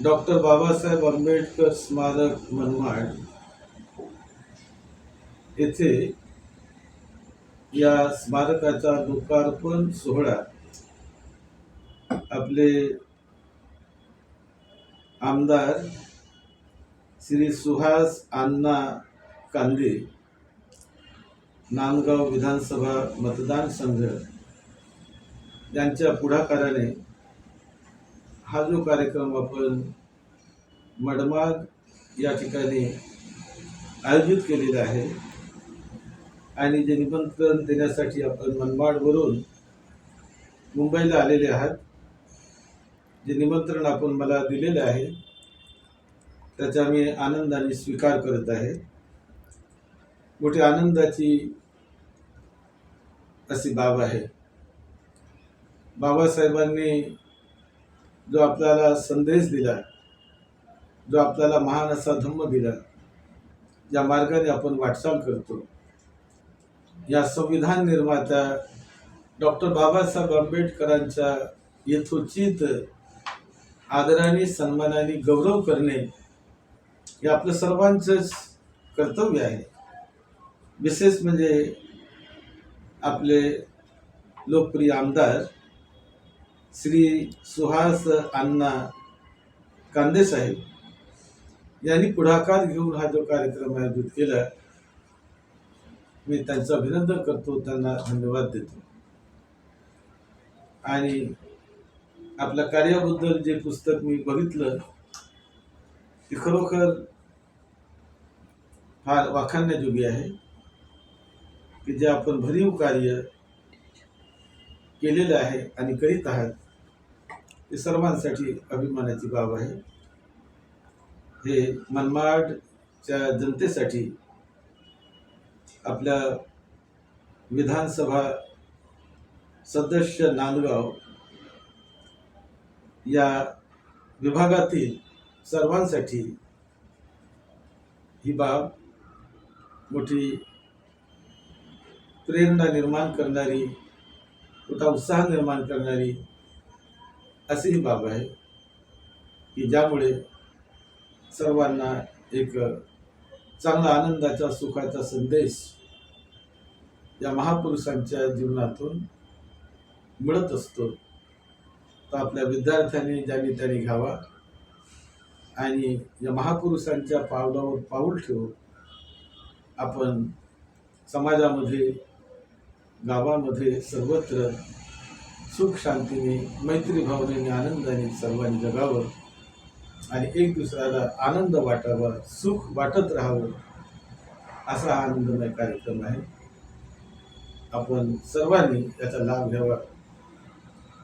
Doctor Babasaheb Ambedkar स्मारक मनमाड येथे या स्मारकाचा लोकार्पण सोहळा आपले आमदार श्री सुहास अण्णा कांदे नांदगाव विधानसभा मतदारसंघ यांच्या पुढाकाराने हा जो कार्यक्रम आपण मडमाग या ठिकाणी आयोजित केलेला आहे आणि जे निमंत्रण देण्यासाठी आपण मनमाडवरून मुंबईला आलेले आहात. जे निमंत्रण आपण मला दिलेलं आहे त्याचा मी आनंदाने स्वीकार करत आहे. मोठी आनंदाची अशी बाब आहे. बाबासाहेबांनी जो आपल्याला संदेश दिला जो आपल्याला महान असा धम्म दिला ज्या मार्गाने आपण वाटचाल करतो. या संविधान निर्मात्या डॉक्टर बाबासाहेब आंबेडकरांच्या यथोचित आदराने सन्मानाने गौरव करणे हे आपलं सर्वांचंच कर्तव्य आहे. विशेष म्हणजे आपले लोकप्रिय आमदार श्री सुहास अण्णा कांदे साहेब यांनी पुढाकार घेऊन हा जो कार्यक्रम आयोजित केला मी त्यांचं अभिनंदन करतो त्यांना धन्यवाद देतो. आणि आपल्या कार्याबद्दल जे पुस्तक मी बघितलं ते खरोखर फार वाखाणण्याजोगी आहे की जे आपण भरीव कार्य केलेलं आहे आणि करीत आहात हे सर्वांसाठी अभिमानाची बाब आहे. हे मनमाडच्या जनतेसाठी आपल्या विधानसभा सदस्य नांदगाव या विभागातील सर्वांसाठी ही बाब मोठी प्रेरणा निर्माण करणारी मोठा उत्साह निर्माण करणारी अशी ही बाब आहे की ज्यामुळे सर्वांना एक चांगला आनंदाचा सुखाचा संदेश या महापुरुषांच्या जीवनातून मिळत असतो. तो आपल्या विद्यार्थ्यांनी ज्यांनी त्यांनी घ्यावा आणि या महापुरुषांच्या पावलावर पाऊल ठेवून आपण समाजामध्ये गावामध्ये सर्वत्र सुख शांतीने मैत्री भावनेने आनंदाने सर्वांनी जगावं आणि एक दुसऱ्याला आनंद वाटावा सुख वाटत राहावं असा हा आनंदमय कार्यक्रम आहे. आपण सर्वांनी याचा लाभ घ्यावा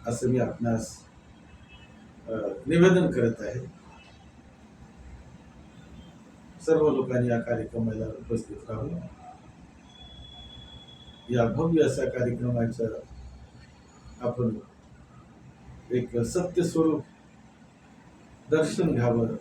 असं मी आपणास निवेदन करत आहे. सर्व लोकांनी या कार्यक्रमाला उपस्थित राहून या भव्य अशा कार्यक्रमाचं आपण एक सत्य स्वरूप दर्शन घ्यावं.